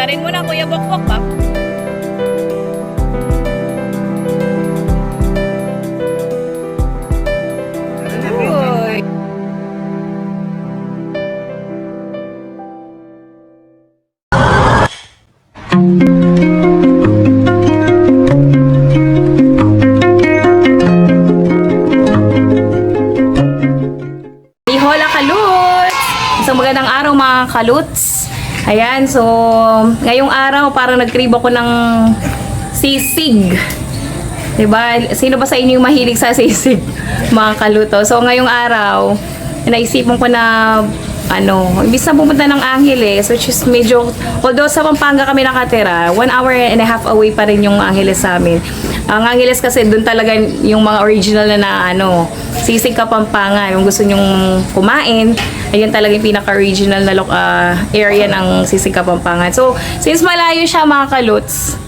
Altarin mo na, Kuya Bokbok, pa. Uy. Ihola Kaluts! Isang magandang araw mga kaluts. Ayan, so ngayong araw parang nag-crave ako ng sisig. 'Di ba? Sino ba sa inyo yung mahilig sa sisig? Mga kaluto. So ngayong araw, naisipan ko na ano, imbis na pumunta ng Angeles, which is medyo, although sa Pampanga kami nakatira, one hour and a half away pa rin yung Angeles sa amin. Ang Angeles kasi doon talaga yung mga original na, na ano, sisig Kapampangan, yung gusto nyong kumain, ayun talaga yung pinaka-original na ah, area ng sisig Kapampangan. So, since malayo siya mga kaluts,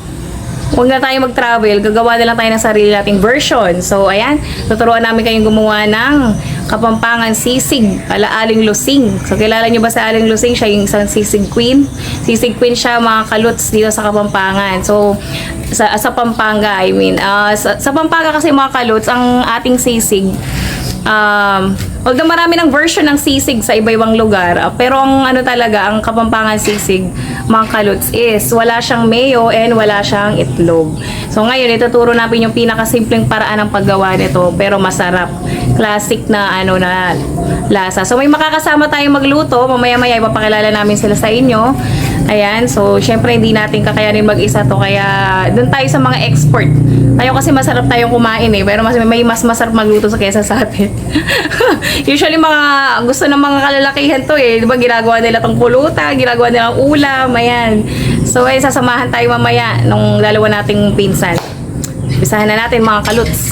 Huwag na tayo mag-travel, gagawa na lang tayo ng sarili nating version. So, ayan, tuturuan namin kayong gumawa ng Kapampangan sisig, ala Aling Lusing. So, kilala nyo ba sa Aling Lusing? Siya yung isang sisig queen. Sisig queen siya, mga kaluts dito sa Kapampangan. So, sa, sa Pampanga, I mean. Ah, sa, sa Pampanga kasi mga kaluts, ang ating sisig, um, although marami ng version ng sisig sa iba-ibang lugar, ah, pero ang ano talaga, ang Kapampangan sisig, mga kaluts, is wala siyang mayo and wala siyang itlog. So ngayon, ituturo natin yung pinakasimpleng paraan ng paggawa nito, pero masarap. Classic na ano na lasa. So may makakasama tayong magluto, mamaya-maya ipapakilala namin sila sa inyo. Ayan, so syempre hindi natin kakayanin mag-isa to kaya doon tayo sa mga expert. Tayo kasi masarap tayong kumain eh, pero mas may mas masarap magluto sa kesa sa atin. Usually mga gusto ng mga kalalakihan to eh, 'di ba ginagawa nila tong pulutan, ginagawa nila ang ulam, ayan. So ay sasamahan tayo mamaya nung dalawa nating pinsan. Bisahan na natin mga kaluts.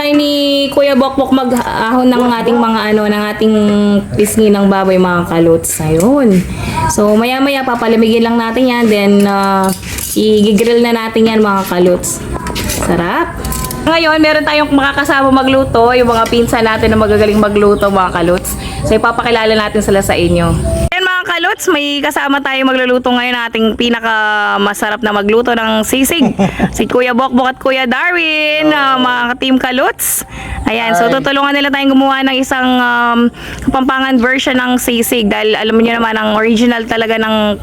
Tayo ni Kuya Bokbok mag-ahon ng ating mga ano, ng ating pisngi ng baboy mga kaluts. Ayun. So, maya-maya papalamigin lang natin yan. Then, uh, i-grill na natin yan mga kaluts. Sarap. Ngayon, meron tayong makakasama magluto, yung mga pinsan natin na magagaling magluto mga kaluts. So, ipapakilala natin sila sa inyo. Kaluts, may kasama tayo magluluto ngayon ng ating pinaka masarap na magluto ng sisig. si Kuya Bokbok at Kuya Darwin, ah, mga team kaluts. Ayan, so tutulungan nila tayong gumawa ng isang um, kapampangan version ng sisig dahil alam niyo naman ang original talaga ng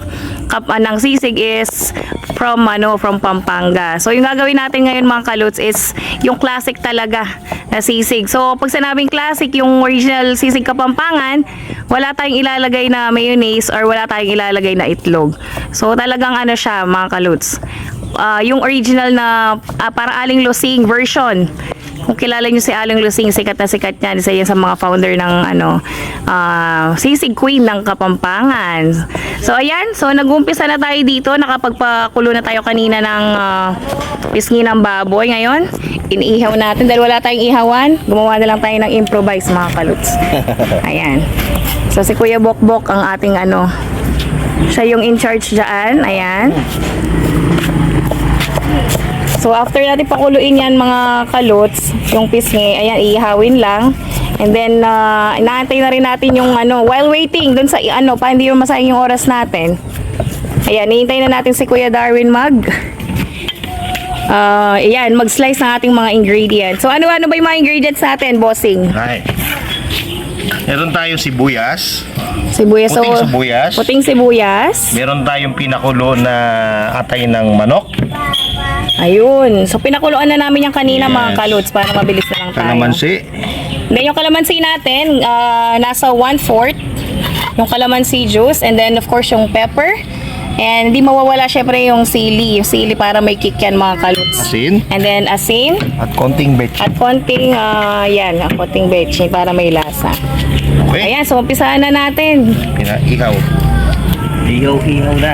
kap ah, ng sisig is from ano from Pampanga. So yung gagawin natin ngayon mga kaluts is yung classic talaga na sisig. So pag sinabing classic, yung original sisig Kapampangan, wala tayong ilalagay na mayonnaise or wala tayong ilalagay na itlog. So talagang ano siya mga kaluts. Ah, yung original na ah, para aling lusing version. Kung kilala niyo si Aling Lusing, sikat na sikat niyan. Isa yan sa mga founder ng ano, ah, Sisig Queen ng Kapampangan. So ayan, so nag-umpisa na tayo dito. Nakapagpakulo na tayo kanina ng ah, pisngi ng baboy. Ngayon, iniihaw natin. Dahil wala tayong ihawan, gumawa na lang tayo ng improvise mga kaluts. Ayan. So si Kuya Bokbok ang ating ano, siya yung in charge dyan. Ayan. So after natin pakuluin yan mga kalots, yung pisngi, ayan, ihawin lang. And then, uh, inaantay na rin natin yung ano, while waiting, dun sa ano, pa hindi yung masayang yung oras natin. Ayan, ihintay na natin si Kuya Darwin mag. Uh, ayan, mag-slice ng ating mga ingredients. So ano-ano ba yung mga ingredients natin, bossing? Right. Meron tayong sibuyas. Sibuyas. Puting sibuyas. Puting sibuyas. Meron tayong pinakulo na atay ng manok. Ayun. So pinakuluan na namin yung kanina Yes. mga kalots para mabilis na lang tayo. Kalamansi. Then yung kalamansi natin, ah, nasa 1/4 yung kalamansi juice and then of course yung pepper. And hindi mawawala syempre yung sili, yung sili para may kick yan mga kaluts. Asin. And then asin At konting betchin. at konting ah, yan, ah, konting betchin para may lasa. Okay. Ayan, so umpisahan na natin. Pinaihaw. Ihaw-ihaw na.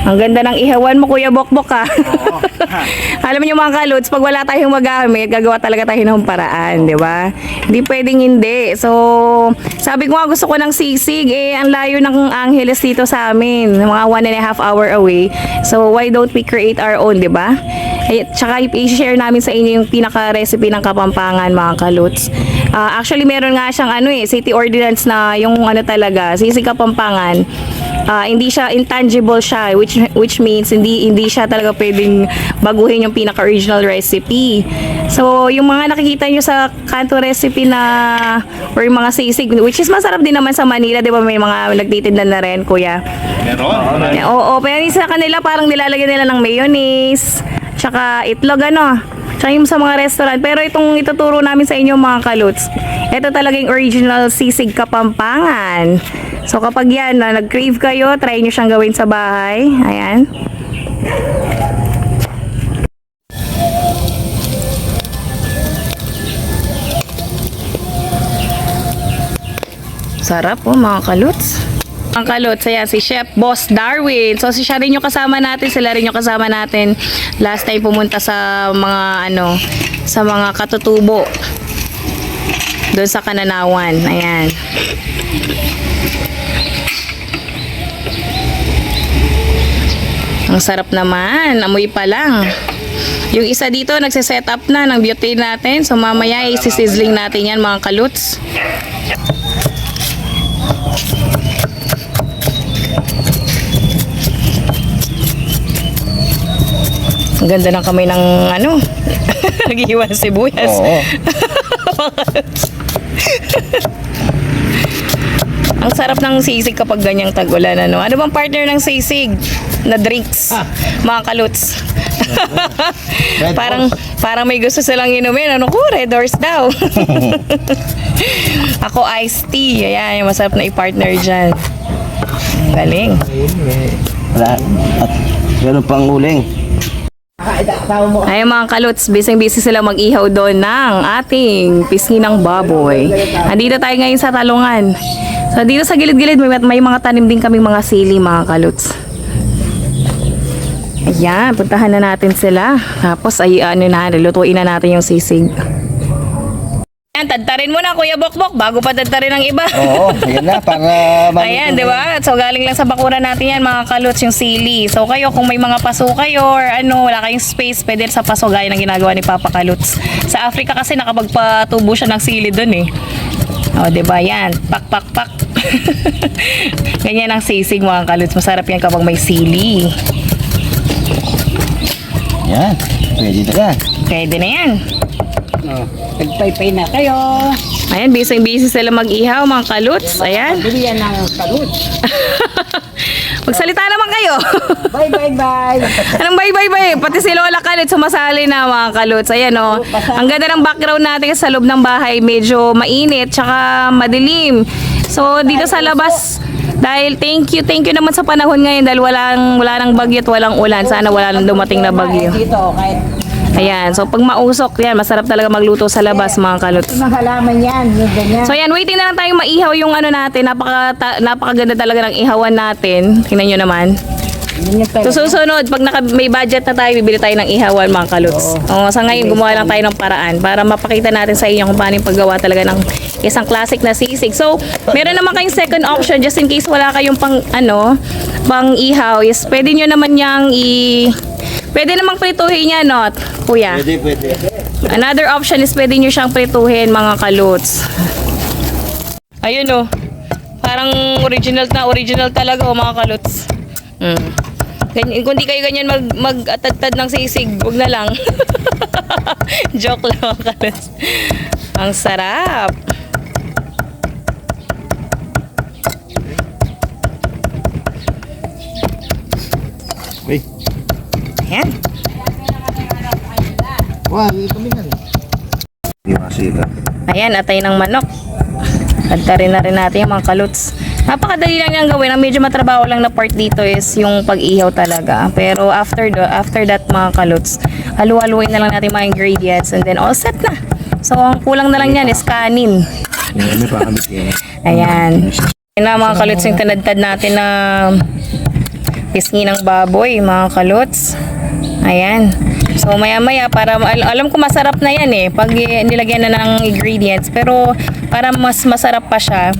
Ang ganda ng ihawan mo, Kuya Bokbok, ha? Alam niyo mga kalots, pag wala tayong magamit, gagawa talaga tayo ng paraan, di ba? Hindi pwedeng hindi. So, sabi ko nga gusto ko ng sisig, eh, ang layo ng Angeles dito sa amin. Mga one and a half hour away. So, why don't we create our own, di ba? Eh, tsaka i-share namin sa inyo yung pinaka-recipe ng Kapampangan, mga kalots. Ah, actually, meron nga siyang ano eh, city ordinance na yung ano talaga, sisig Kapampangan ah, hindi siya intangible siya which which means hindi hindi siya talaga pwedeng baguhin yung pinaka original recipe. So yung mga nakikita nyo sa kanto recipe na or yung mga sisig which is masarap din naman sa Manila, 'di ba? May mga nagtitinda na rin, kuya. Meron. Eh, Oo, pero yung sa kanila parang nilalagyan nila ng mayonnaise, tsaka itlog ano. Tsaka yung sa mga restaurant. Pero itong ituturo namin sa inyo mga kaluts, ito talagang original sisig kapampangan. So kapag yan, na nag-crave kayo, try nyo siyang gawin sa bahay. Ayan. Sarap po mga kaluts. Ang kaluts, ayan, si Chef Boss Darwin. So, si siya rin yung kasama natin, sila rin yung kasama natin last time pumunta sa mga, ano, sa mga katutubo. Doon sa Kananawan. Ayan. Ang sarap naman. Amoy pa lang. Yung isa dito, nagsiset up na ng beauty natin. So, mamaya isi-sizzling natin yan, mga kaluts. Ang ganda ng kamay ng ano. Naghihiwa ng sibuyas. Oo. Ang sarap ng sisig kapag ganyang tag-ulan. Ano? ano bang partner ng sisig? Na drinks. Mga kaluts. Parang parang may gusto silang inumin. Ano ko? Red Horse daw. Ako iced tea. Ayan, yung masarap na i-partner dyan. Ang galing. Wala. At meron pang uling. Ay mga kaluts, busy-busy sila mag-ihaw doon ng ating pisngi ng baboy. Andito tayo ngayon sa talungan. So dito sa gilid-gilid may, may mga tanim din kaming mga sili mga kaluts. Ayan, puntahan na natin sila. Tapos ay ano na, lutuin na natin yung sisig. Ayan, tadtarin mo na Kuya Bokbok bago pa tadtarin ng iba. Oo, ayan na, para Ayan, di ba? So, galing lang sa bakuran natin yan, mga kaluts, yung sili. So, kayo, kung may mga paso kayo or ano, wala kayong space, pwede sa paso, gaya ng ginagawa ni Papa Kaluts. Sa Africa kasi, nakapagpatubo siya ng sili dun eh. O, di ba? Yan. Pak, pak, pak. Ganyan ang sisig, mga kaluts. Masarap yan kapag may sili. Yan, pwede na yan. Pwede na yan. Oh, nagpaypay na kayo. Ayan, busy-busy sila mag-ihaw, mga kaluts. Ayan. Bili yan ng salut. Magsalita naman kayo. Bye, bye, bye. Anong bye bye bye? Pati si Lola Kalit sumasali na mga kaluts. Ayan o. Ang ganda ng background natin sa loob ng bahay. Medyo mainit tsaka madilim. So dito sa labas, dahil thank you, thank you naman sa panahon ngayon dahil walang, wala nang bagyo at walang ulan. Sana wala nang dumating na bagyo. Dito, kahit Ayan, so pag mausok, yan, masarap talaga magluto sa labas mga kaluts. mga halaman yan, yung ganyan. So ayan, waiting na lang tayong maihaw yung ano natin. Napaka, ta- napakaganda talaga ng ihawan natin. Tingnan nyo naman. So susunod, pag naka, may budget na tayo, bibili tayo ng ihawan mga kaluts. Oo, sa ngayon, gumawa lang tayo ng paraan para mapakita natin sa inyo kung paano yung paggawa talaga ng isang classic na sisig. So, meron naman kayong second option just in case wala kayong pang, ano, pang ihaw. Is pwede nyo naman yang i... Pwede namang prituhin niya, no, kuya? Pwede, pwede. Another option is pwede nyo siyang prituhin, mga kaluts. Ayun, oh. Parang original na original talaga, oh, mga kaluts. Mm. Ganyan, kung di kayo ganyan mag, mag-atad-tad ng sisig, huwag na lang. Joke lang. Ang sarap. Uy, Ayan. Di masira. Ayan, atay ng manok. Rin na rin natin yung mga kaluts. Napakadali lang niyang gawin. Ang medyo matrabaho lang na part dito is yung pag-ihaw talaga. Pero after the, after that mga kaluts, halu-haluin na lang natin mga ingredients and then all set na. So, ang kulang na lang yan is kanin. Ayan. Ayan na mga kaluts yung tinadtad natin na Pisngi ng baboy, mga kalots. Ayan. So, maya-maya, para, al- alam ko masarap na yan eh, pag nilagyan na ng ingredients. Pero, para mas masarap pa siya,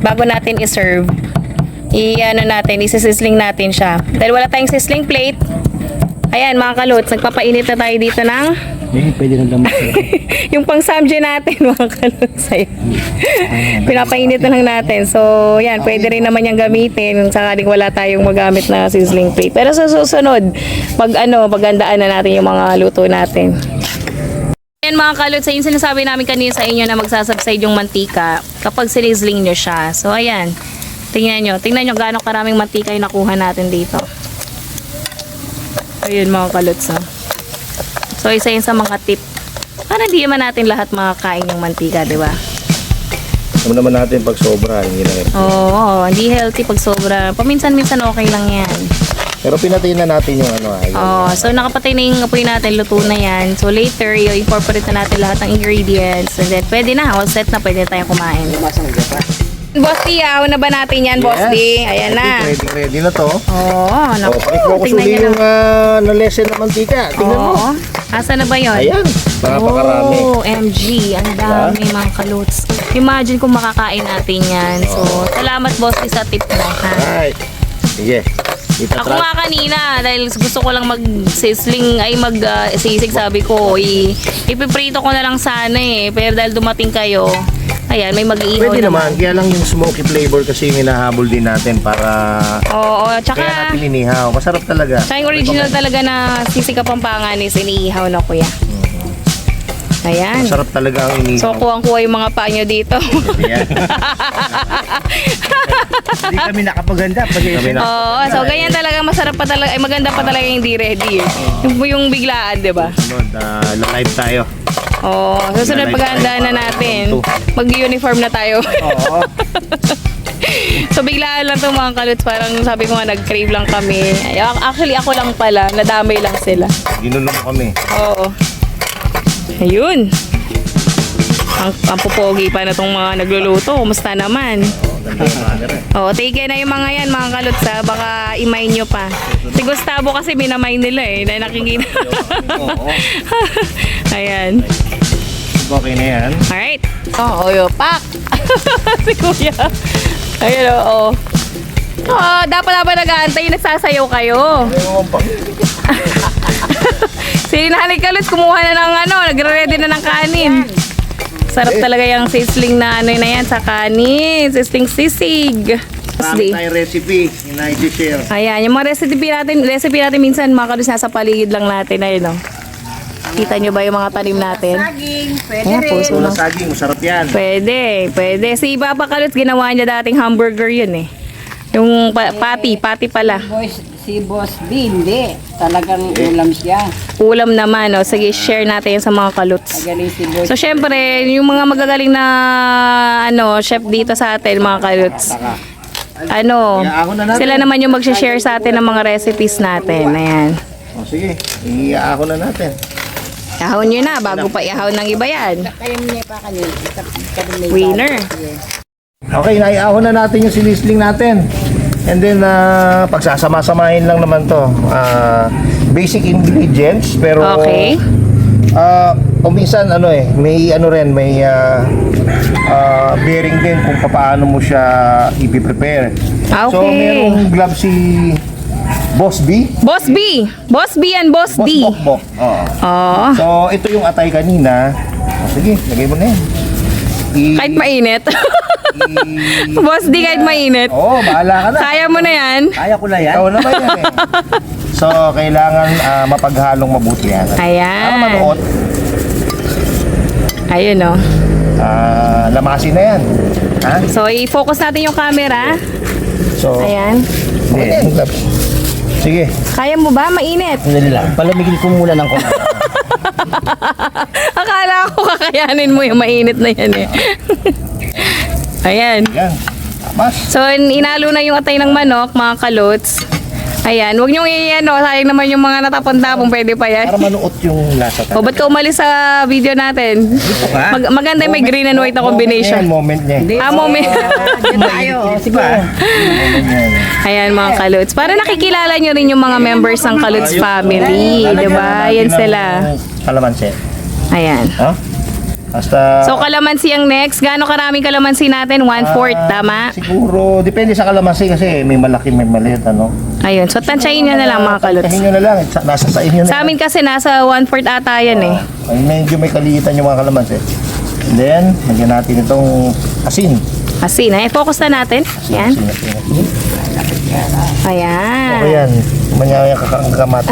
bago natin i-serve, i-ano natin, isisisling natin siya. Dahil wala tayong sisling plate, ayan, mga kalots, nagpapainit na tayo dito ng Eh, pwede na damas. yung pang samje natin, mga kalots. Pinapainit na lang natin. So, yan, pwede rin naman yung gamitin sakaling wala tayong magamit na sizzling plate. Pero sa susunod, pag ano, pagandaan na natin yung mga luto natin. Yan mga kalots, yung sinasabi namin kanina sa inyo na magsasubside yung mantika kapag sinizling nyo siya. So, ayan. Tingnan nyo. Tingnan nyo gaano karaming mantika yung nakuha natin dito. Ayun mga kalots. Oh. So, isa yun sa mga tip. Para hindi naman natin lahat makakain yung mantika, di ba? Alam naman natin pag sobra, hindi rin. Oo, hindi healthy pag sobra. Paminsan-minsan okay lang yan. Pero pinatayin na natin yung ano, ayun. Oo, so nakapatay na yung apoy natin, luto na yan. So later, i-incorporate na natin lahat ng ingredients. And then, pwede na, all set na, pwede na tayong kumain. Boss D, ahaw na ba natin yan, Boss D? Ayan na. Ready, ready na to. Oo, Oh, naku, i-focus tingnan nyo yung na. uh, na-lesson na mantika. Tingnan mo. Oo, asa na ba yun? Ayan, napakarami. Oh, MG, ang dami mga kaluts. Imagine kung makakain natin yan. So, salamat boss D sa tip mo, ha? Right. Sige. Ako nga kanina, dahil gusto ko lang mag-sizzling, ay mag-sisig, sabi ko, i- ipiprito ko na lang sana eh. Pero dahil dumating kayo, ayan, may mag-iihaw Pwede naman. Kaya lang yung smoky flavor kasi yung hinahabol din natin para Oo, kaya tsaka, natin inihaw. Masarap talaga. tsaka yung original talaga na sisig kapampangan is iniihaw na kuya. Ayan. Masarap talaga ang inihaw. So, kuwang-kuha yung mga panyo dito. Ayan. Hindi kami nakapaganda. Pag Kami na. Oo, so ganyan talaga, masarap pa talaga, ay maganda pa talaga yung di ready eh. Yung, yung biglaan, di ba? Sunod, ah, live tayo. Oo, susunod paghandaan na natin. Mag-uniform na tayo. Oo. so biglaan lang itong mga kaluts, parang sabi ko nga nag-crave lang kami. Ay, Actually ako lang pala, nadamay lang sila. Ginulong kami. Oo. Ayun. Ang, ang pupogi pa na itong mga nagluluto. Kumusta naman? Oo, take na yung mga yan, mga kaluts ha. Baka imay nyo pa. Si Gustavo kasi minamay nila eh. Na nakikita. Ayan. Okay na yan. Alright. Oh, oyo, pak! si Kuya. Ayun, oo. Oo, dapat dapat nag-aantay, nagsasayaw kayo. Si Nanay Kalut, kumuha na ng ano, nagre-ready na ng kanin. Sarap talaga yung sisling na ano na yan sa kanin. Sisling sisig. Marami tayong recipe na i-share. Ayan, yung mga recipe natin, recipe natin minsan mga kalus nasa paligid lang natin. Ayun, no? Kita nyo ba yung mga tanim natin? Saging, pwede Ayan, rin. puso lang. saging, masarap yan. Pwede, pwede. Si Papa Kalut, ginawa niya dating hamburger yun eh. Yung pa- patty, patty pala. Boys, si Boss B, hindi. Talagang ulam siya. Ulam naman, oh. Sige, share natin yun sa mga kaluts. Magaling si Boss. So, syempre, yung mga magagaling na ano, chef dito sa atin, mga kaluts. Ano, sila naman yung mag-share sa atin ng mga recipes natin. Ayan. O sige, iyaako na natin. Ihahon nyo na, bago pa ihahon ng iba yan. Kaya niya pa kanil. Winner. Okay, naiahon na natin yung sinisling natin. And then, ah, pagsasama-samahin lang naman to. Ah, basic ingredients, pero... Okay. Ah, o minsan, ano eh, may ano rin, may ah, ah, bearing din kung paano mo siya i-prepare. Ah, So, okay. merong gloves si Boss B. Boss B! Boss B and Boss Boss D. Bokbok. Oo. Oo. So, ito yung atay kanina. O, sige, lagay mo na yan. Kahit mainit. Boss D kahit mainit. Oo, bahala ka na. Kaya mo na yan. Kaya ko na yan. Ikaw naman yan eh. So, kailangan ah, mapaghalong mabuti yan. Para Ayan. manuot, Ayun oh. ah, lamasin na yan. Ha? So, i-focus natin yung camera. So, Ayan. Hindi. Sige. Kaya mo ba? Mainit. Sandali lang. Palamigin ko muna ng konti. Akala ko kakayanin mo yung mainit na yan eh. Ayan. Yan. Tamas. So, inalo na yung atay ng manok, mga kalots. Ayan, huwag niyong i-ano, sayang naman yung mga natapon-tapon, pwede pa yan. Para manuot yung lasa O, ba't ka umalis sa video natin? Mag- maganda yung may green and white na combination. Moment niya, moment niya. Ah, moment. Tayo. Sige. Ayan mga Kaluts. Para nakikilala nyo rin yung mga members ng Kaluts family. Diba? Yan sila. Kalamansi. Ayan. Ha? Basta... So, kalamansi ang next. Gaano karaming kalamansi natin? One-fourth, tama? Siguro, depende sa kalamansi kasi may malaki, may maliit, ano? Ayun. So, tansyahin nyo na lang mga Kaluts. Tahin nyo na lang, sa- nasa sa inyo na. Sa amin kasi nasa one-fourth ata yan eh. Ay, medyo may kaliitan yung mga kalamansi. And then, lagyan natin itong asin. Asin. Ay, focus na natin. Yan. Asin, asin, asin. Ayan. O yan, manyaya kakakamat.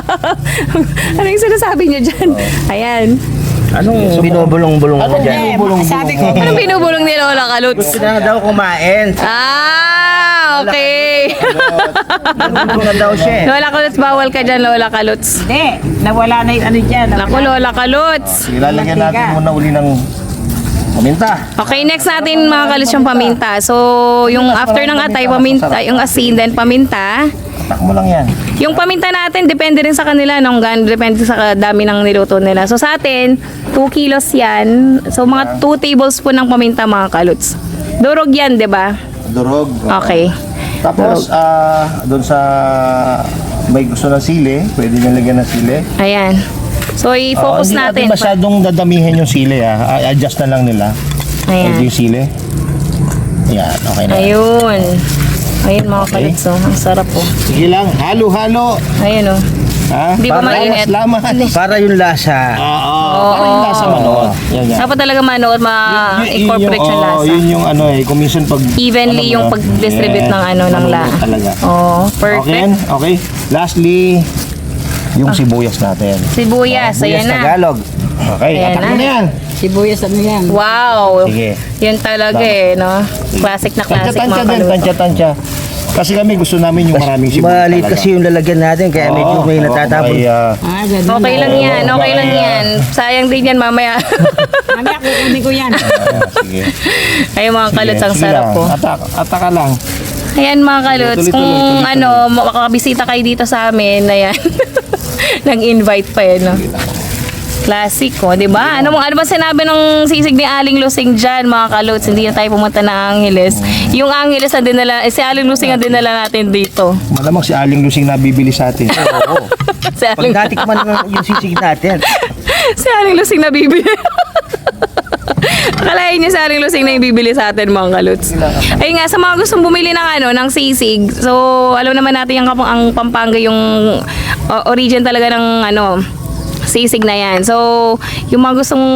ano yung sinasabi nyo dyan? Ayan. Anong binubulong-bulong mo dyan? Sabi ko, Anong binubulong ni Lola Kaluts? Gusto na daw kumain. Ah, okay. Binubulong na daw siya eh. Lola Kaluts, bawal ka dyan, Lola Kaluts. hindi. Nawala na yung ano dyan. Naku, Lola Kaluts. Sige, lalagyan natin muna uli ng paminta. Okay, next natin mga yung paminta. So, yung after ng atay, paminta, yung asin, then paminta. Atak mo lang yan. Yung paminta natin, depende rin sa kanila, nung gan, depende sa dami ng niluto nila. So, sa atin, 2 kilos yan. So, mga 2 tablespoon ng paminta mga kaluts. Durog yan, di ba? Durog. Okay. Tapos, ah, doon sa may gusto ng sili, pwede nyo lagyan ng sili. Ayan. So, i-focus Oo, Ah, hindi natin. masyadong dadamihin yung sili ah. Ah, Adjust na lang nila. Ayan. Pwede yung sili. Yan, okay na. Ayun. Ayun mga Okay. kaluts. Oh. Ang sarap po. Sige lang, halo-halo. Ayun oh. Ha? Hindi ba Para mainit? Laman. Para yung lasa. Oo, Oo. para yung lasa manood. Yan, yan. Dapat talaga manood, Yun- yun ma-incorporate yung oo, lasa. yun yung ano eh, kung minsan pag... Evenly ano yung pag-distribute ng ano, ng la. Talaga. Oh, Okay, perfect. okay. Lastly, yung sibuyas natin. Sibuyas, Oh, ayan na. Tagalog. Okay, Ayan atak na. na yan. Sibuyas ano yan. Wow. Sige. Yun talaga eh, no? Classic na classic Tansya-tansya mga kaluto. tansya-tansya. Kasi kami gusto namin yung maraming sibuyas Maliit talaga. kasi yung lalagyan natin kaya medyo Oo, may oo, natatapon. may, ah, Ah, ganun. Okay lang yan, okay lang yan. Sayang din yan mamaya. Mamaya kukunin ko yan. ah, sige. Ayun mga kaluts, ang Sige sarap lang. po. Atak, ataka lang. Ayan mga kaluts, kung ano, makakabisita kayo dito sa amin, ayan. Nag-invite pa eh, no? Classic ko, di ba? Ano mo ano ba sinabi ng sisig ni Aling Lusing diyan, mga kaluts? Hindi na tayo pumunta ng Angeles. Yung Angeles na dinala, eh, si Aling Lusing ang dinala natin dito. Malamang si Aling Lusing nabibili sa atin. Oo. si Pag Aling, natikman ng yung sisig natin. si Aling Lusing na bibili. Akalain niyo si Aling Lusing na yung bibili sa atin mga kaluts. Ayun nga, sa mga gustong bumili ng ano, ng sisig. So, alam naman natin yung kapang, ang Pampanga yung uh, origin talaga ng ano, sisig na yan. So, yung mga gustong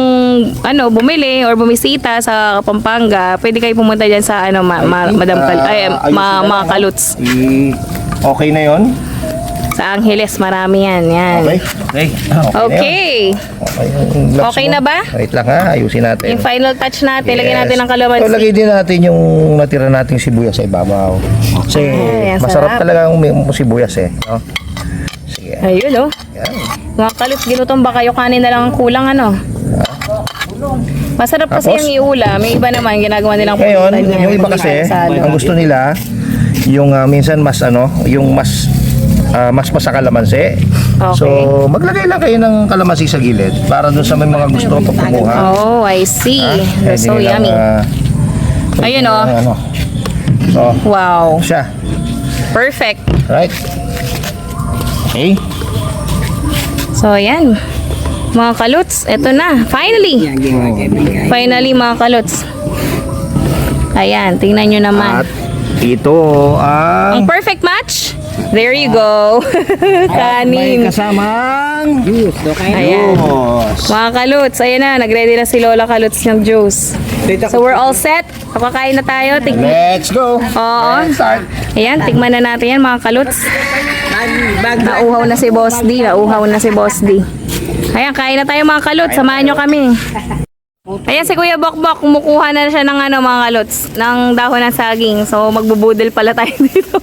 ano, bumili or bumisita sa Pampanga, pwede kayo pumunta dyan sa ano, ma, ma, Madam Kal, ay, Ah, ma, mga kaluts. I- okay na yon Sa Angeles, marami yan. yan. Okay? Okay. Yun. Okay. Okay, yung gloves Okay mo. na ba? Wait lang ha, ayusin natin. Yung final touch natin, lagyan natin ng So, kalamansi. lagay din natin yung natira nating sibuyas sa ibabaw. Kasi Ay, ang masarap sarap. talaga yung may- sibuyas eh. No? Sige. Ayun, oh. Yan. Mga kalit, ginutom ba kayo? Kanin na lang ang kulang, ano? Masarap kasi Tapos? yung iula. May iba naman, ginagawa nilang Ngayon, pulutan yan. yung iba kasi, Salo. ang gusto nila, yung ah, minsan mas ano, yung mas ah, mas pa sa kalamansi. Okay. So, maglagay lang kayo ng kalamansi sa gilid para doon sa may mga gusto ko kumuha. Oh, I see. Ah, pwede so nilang, yummy. ah, Ayun, oh. ano. So, Wow. siya. Perfect. Right? Okay. So, ayan. Mga kaluts, eto na. Finally. Finally, mga kaluts. Ayan, tingnan nyo naman. At ito Ang ang perfect match. There you go. may Kanin. kasamang Juice, okay? Ayan. Diyos. Mga kaluts, ayan na, nag-ready na si Lola Kaluts ng juice. So we're all set. Kapakain na tayo. Tik Let's go. Oo. Ayan, tikman na natin yan mga kaluts. Nauuhaw na si Boss D. Nauuhaw na si Boss D. Ayan, kain na tayo mga kaluts. Samahan nyo kami. Ayan si Kuya Bokbok, kumukuha na siya ng ano mga kaluts, ng dahon ng saging. So magbubudel pala tayo dito.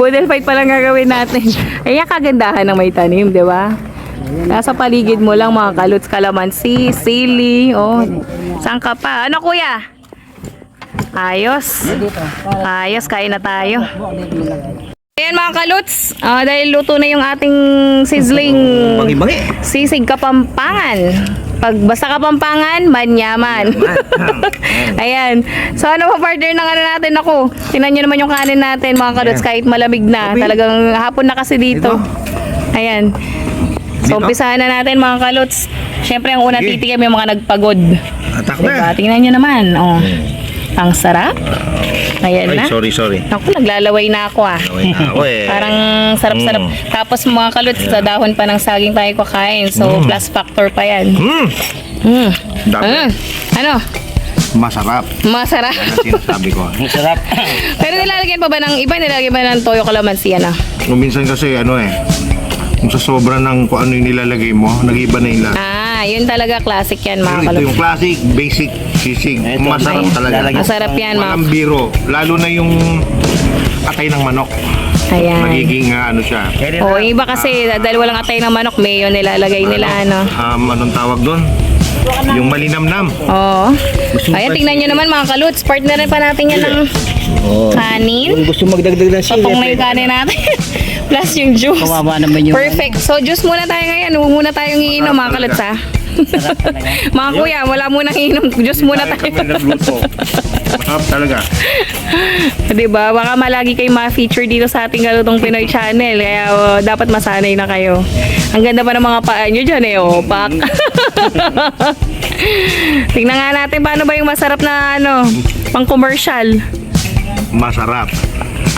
Budel fight pala gagawin natin. Ayan kagandahan ng may tanim, di ba? Nasa paligid mo lang mga kaluts, kalamansi, sili, oh. Saan ka pa? Ano kuya? Ayos. Ayos, kain na tayo. Ayan mga kaluts, ah, dahil luto na yung ating sizzling Bangi-bangi. sisig kapampangan. Pag basta kapampangan, manyaman. Ayan. So ano pa partner ng ano natin ako? Tingnan nyo naman yung kanin natin mga kaluts kahit malamig na. Talagang hapon na kasi dito. Ayan. So Dito? umpisahan na natin mga kaluts. Siyempre ang una Sige. yung mga nagpagod. Atak Diba? na. Tingnan nyo naman. Oh. Ang sarap. Ayan na. Ay, sorry, sorry. Ako, naglalaway na ako ah. Away na ako eh. Parang sarap-sarap. Mm. Tapos mga kaluts, sa dahon pa ng saging tayo kakain. So, Mm. plus factor pa yan. Hmm, Mm. Dami. Mm. Ano? masarap. Masarap. Yan ang sinasabi ko. Masarap. Pero nilalagyan pa ba ng iba? Nilalagyan ba ng toyo kalamansi ano? Kung minsan kasi ano eh, kung sa sobra ng kung ano yung nilalagay mo, nag-iba na yung lasa. Ah, yun talaga classic yan mga ito yung classic, basic sisig. Ito, Masarap ayan. talaga. Lalagyan. Masarap yan mga Walang biro. Lalo na yung atay ng manok. Ayan. Magiging ah, ano siya. Oh, yung iba kasi dahil walang atay ng manok, mayo nilalagay nila ano. Um, anong tawag doon? Yung malinamnam. Oo. Ayan, tingnan nyo naman mga kaluts. Partnerin pa natin yan ng Oh. kanin. Kung gusto magdagdag ng sili, Patong na yung kanin natin. Plus yung juice. kawawa naman yung... Perfect. So, juice muna tayo ngayon. Huwag muna tayong iinom, mga kaluts, ha? mga kuya, wala munang iinom. Juice muna Kami tayo. nagluto. Masarap talaga. diba? Baka malagi kayo ma-feature dito sa ating Galutong Pinoy channel. Kaya oh, dapat masanay na kayo. Ang ganda pa ng mga paa nyo dyan, eh. Oh, pak. Tingnan nga natin paano ba yung masarap na ano, pang commercial. Masarap.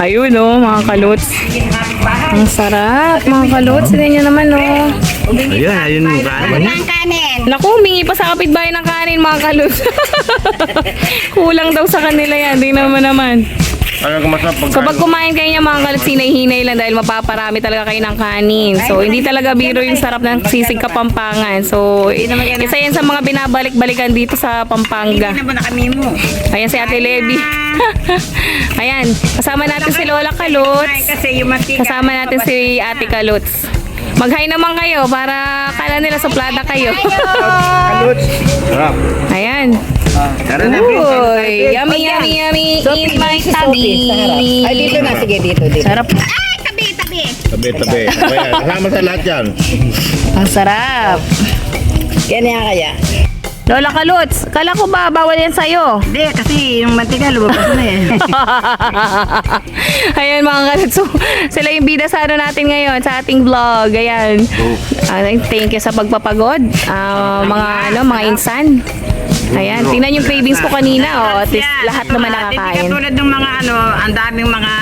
Ayun oh, mga kaluts. Ang sarap, mga kaluts. Tingnan nyo naman oh. Ayun, ayun yung kanin. Naku, humingi pa sa kapitbahay ng kanin mga kaluts. Kulang daw sa kanila yan. Di naman naman. Talagang masarap pag So pag kumain kayo niya mga kaluts, hinay-hinay lang dahil mapaparami talaga kayo ng kanin. So hindi talaga biro yung sarap ng sisig kapampangan. So isa yan sa mga binabalik-balikan dito sa Pampanga. Ba na kami mo? Ayan si Ate Levi. Ayan, kasama natin si Lola Kaluts. kasi yung mantika. Kasama natin si Ate Kaluts. Mag-hi naman kayo para kala nila suplada kayo. Sarap. Ayan. Tara na, Uy, yummy, yummy, yummy in my tummy. Ay, dito na. Sige, dito, dito. Sarap. Tabi, tabi. Ayan, kasama sa lahat yan. Ang sarap. Kaya kaya. Lola Kaluts, kala ko ba bawal yan sa'yo? Hindi, kasi yung mantika lumabas na eh. Ayan mga kaluts. So, sila yung bida sa ano natin ngayon, sa ating vlog. Ayan. Ah, thank you sa pagpapagod. Ah, mga ano, mga insan. Ayan, tingnan yung cravings ko kanina. Oh, at least lahat naman Hindi nakakain. katulad ng mga ano, ang daming mga,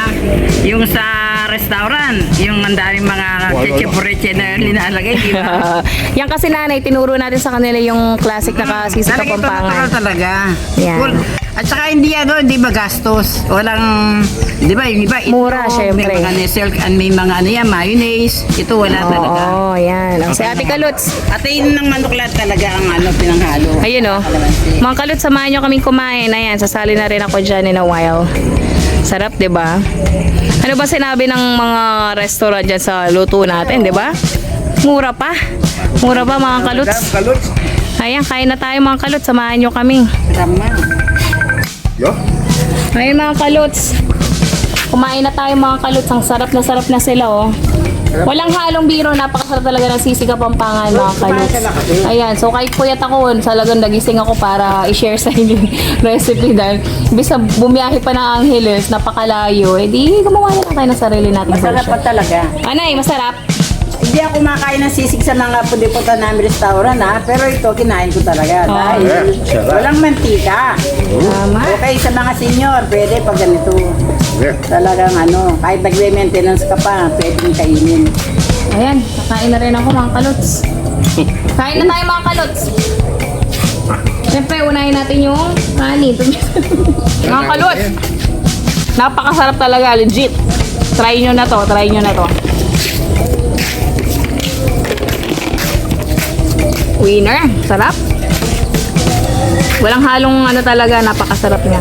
yung sa restaurant, yung ang daming mga chichipureche na linalagay, di ba? yan kasi nanay, tinuro natin sa kanila yung classic na kasisi Talaga ito natural talaga. Yan. Cool. At saka hindi ano, hindi ba gastos? Walang, di ba, yung iba, ito, Mura, syempre. May mga silk and may mga ano yan, mayonnaise. Ito wala talaga. Oo, yan. Ang si Ate Kaluts. At yun ng manok lahat talaga ang ano, pinanghalo. Ayun oh. Mga Kaluts, samahan nyo kaming kumain. Ayan, sasali na rin ako dyan in a while. Sarap, di ba? Ano ba sinabi ng mga restaurant dyan sa luto natin, di ba? Mura pa. Mura pa mga Kaluts. Kaluts. Ayan, kain na tayo mga Kaluts. Samahan nyo kami. Tama. Yo. Ayun mga Kaluts. Kumain na tayo mga Kaluts. Ang sarap na sarap na sila oh. Walang halong biro, napakasarap talaga ng sisi kapampangan mga kaluts. Ayan, so kahit puyat ako, talagang nagising ako para i-share sa inyo yung recipe dahil bisa bumiyahe pa ng Angeles, napakalayo, eh di gumawa na lang tayo ng sarili nating Masarap pa talaga. Anay, masarap. Hindi ako kumakain ng sisig sa mga pundi-punta namin restaurant ha, pero ito kinain ko talaga Oh. dahil sarap. walang mantika. Tama. Okay, sa mga senior, pwede pag ganito. Yeah. Talagang ano, kahit nagme-maintenance ka pa, pwedeng kainin. Ayan, kakain na rin ako mga kaluts. Kain na tayo mga kaluts. Siyempre, unahin natin yung kanin. mga kaluts. Napakasarap talaga, legit. Try nyo na to, try nyo na to. Winner, sarap. Walang halong ano talaga, napakasarap niya.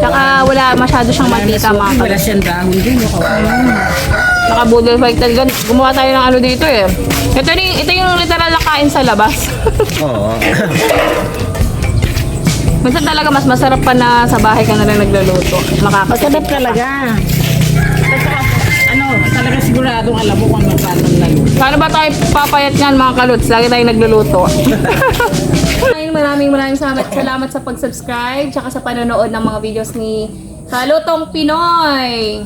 Tsaka wala masyado siyang mantika mga kaluts. siyang dahon din. Naka-budol fight talaga. Gumawa tayo ng ano dito eh. Ito, yung, ito yung literal na kain sa labas. Oo. Minsan talaga mas masarap pa na sa bahay ka na lang nagluluto. Makakasarap. Masarap talaga. Ano, talaga siguradong alam mo kung magkano. Paano ba tayo papayat yan mga kaluts? Lagi tayo nagluluto. maraming maraming maraming salamat, salamat sa pag-subscribe tsaka sa panonood ng mga videos ni Kalutong Pinoy.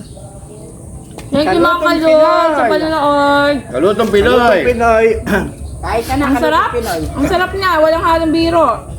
Thank you mga kaluts sa panonood. Kalutong Pinoy! Pinoy. Kahit ka na, Ang sarap. Ang sarap niya. Walang halong biro.